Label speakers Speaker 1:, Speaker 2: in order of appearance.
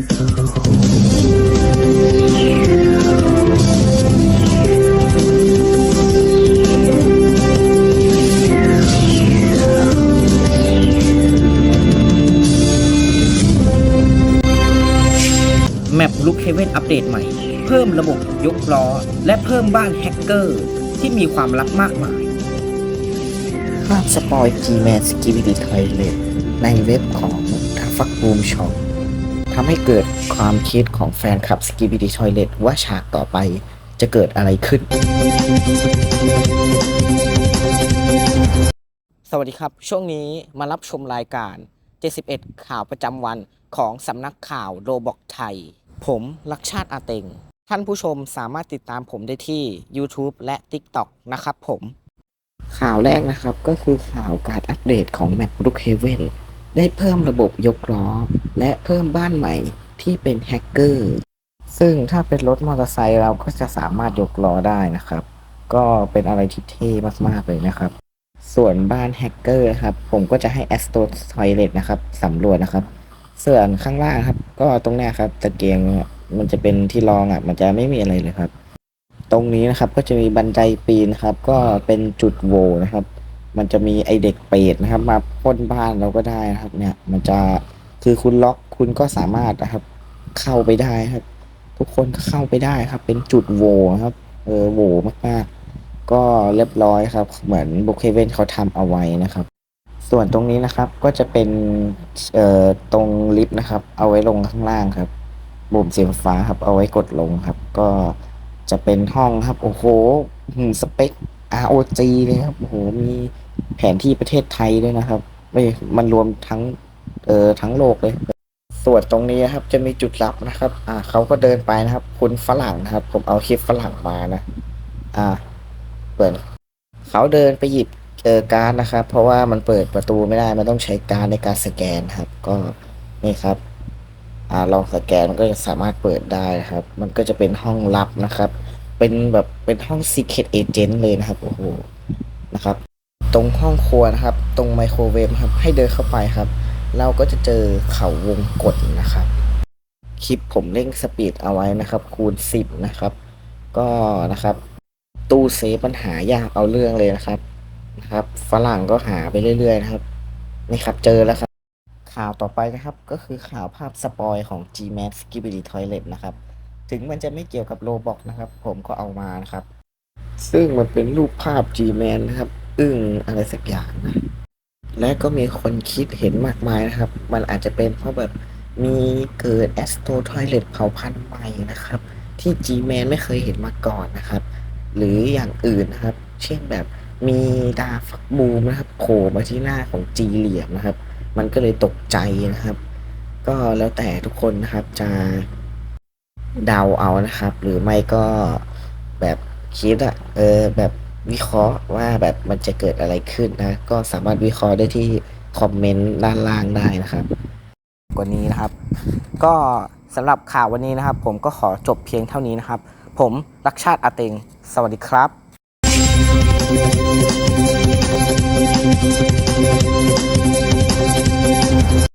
Speaker 1: แมปลุกเฮเว่นอัปเดตใหม่ เพิ่มระบบยกล้อ และเพิ่มบ้านแฮกเกอร์ ที่มีความลับมากมาย
Speaker 2: ภาพสปอย G-Man s k i b i d y Toilet ในเว็บของทัฟักบูมช็อปำให้เกิดความคิดของแฟนคลับ s k i b i d y Toilet ว่าฉากต่อไปจะเกิดอะไรขึ้น
Speaker 1: สวัสดีครับ ช่วงนี้มารับชมรายการ 71 ข่าวประจำวันของสำนักข่าวโรบอกไทย ผมลักชาติอาเต็ง ท่านผู้ชมสามารถติดตามผมได้ที่ YouTube และ TikTok นะครับผม
Speaker 2: ข่าวแรกนะครับก็คือข่าวการอัปเดตของ Map Brook Haven ได้เพิ่มระบบยกล้อ และเพิ่มบ้านใหม่ที่เป็นแฮกเกอร์ซึ่งถ้าเป็นรถมอเตอร์ไซค์เราก็จะสามารถยกล้อได้นะครับ ก็เป็นอะไรที่เท่มากๆเลยนะครับ ส่วนบ้านแฮกเกอร์ครับ ผมก็จะให้ Astro Toilet นะครับสำรวจนะครับ ส่วนข้างล่างครับ ก็ตรงนี้ครับตะเกียงมันจะเป็นที่รองอะ มันจะไม่มีอะไรเลยครับ ตรงนี้นะครับก็จะมีบันไดปีนครับ ก็เป็นจุดโวนะครับ มันจะมีไอเด็กเปรตนะครับ มาปล้นบ้านเราก็ได้นะครับ เนี่ย มันจะคือคุณล็อกคุณก็สามารถนะครับ เข้าไปได้ครับ ทุกคนก็เข้าไปได้ครับ เป็นจุดโหวครับ เออโหวมากๆ ก็เรียบร้อยครับ เหมือนบุคเคเวนเขาทำเอาไว้นะครับ ส่วนตรงนี้นะครับก็จะเป็นเอ่อตรงลิฟต์นะครับ เอาไว้ลงข้างล่างครับปุ่มสีฟ้าครับ เอาไว้กดลงครับ ก็จะเป็นห้องครับ โอ้โหสเปค ROG เลยครับโอ้โหมีแผนที่ประเทศไทยด้วยนะครับไม่มันรวมทั้งเอ่อทั้งโลกเลยส่วนตรงนี้นครับ จะมีจุดลับนะครับ อ่าเขาก็เดินไปนะครับ คุณฝรั่งนะครับ ผมเอาคลิปฝรั่งมานะ อ่า เปิดเขาเดินไปหยิบเจอการดนะครับ เพราะว่ามันเปิดประตูไม่ได้ มันต้องใช้การดในการสแกนครับ ก็นี่ครับ อ่าลองสแกนมันก็จะสามารถเปิดได้นะครับ มันก็จะเป็นห้องลับนะครับ เป็นแบบเป็นห้อง Secret Agent เลยนะครับโอ้โหนะครับ ตรงห้องครัวนะครับ ตรงไมโครเวฟครับ ให้เดินเข้าไปครับ เราก็จะเจอเขาวงกดนะครับ คลิปผมเร่งสปีดเอาไว้นะครับ คูณ 10 นะครับ ก็นะครับ ตู้เซฟปัญหายากเอาเรื่องเลยนะครับนะครับ ฝรั่งก็หาไปเรื่อย ๆ นะครับ นี่ครับเจอแล้วครับ ข่าวต่อไปนะครับก็คือข่าวภาพสปอยของ G-Man s k i b i d y Toilet นะครับ ถึงมันจะไม่เกี่ยวกับโลบอกนะครับ ผมก็เอามานะครับ ซึ่งมันเป็นรูปภาพ G-Man นะครับ อึ้งอะไรสักอย่างนะ และก็มีคนคิดเห็นมากมายนะครับ มันอาจจะเป็นเพราะแบบมีเกิด Astro Toilet เผาพันธุ์ใหม่นะครับ ที่ G-Man ไม่เคยเห็นมาก่อนนะครับ หรืออย่างอื่นนะครับ เช่นแบบมีดาฟักบูมนะครับโผล่มาที่หน้าของจีเหลี่ยมนะครับ มันก็เลยตกใจนะครับ ก็แล้วแต่ทุกคนนะครับจะ เดาเอานะครับ หรือไม่ก็แบบคิดอะเออแบบวิเคราะห์ว่าแบบมันจะเกิดอะไรขึ้นนะ ก็สามารถวิเคราะห์ได้ที่คอมเมนต์ด้านล่างได้นะครับ
Speaker 1: กว่านี้นะครับ ก็สำหรับข่าววันนี้นะครับ ผมก็ขอจบเพียงเท่านี้นะครับ ผมรักชาติอาเต็ง สวัสดีครับ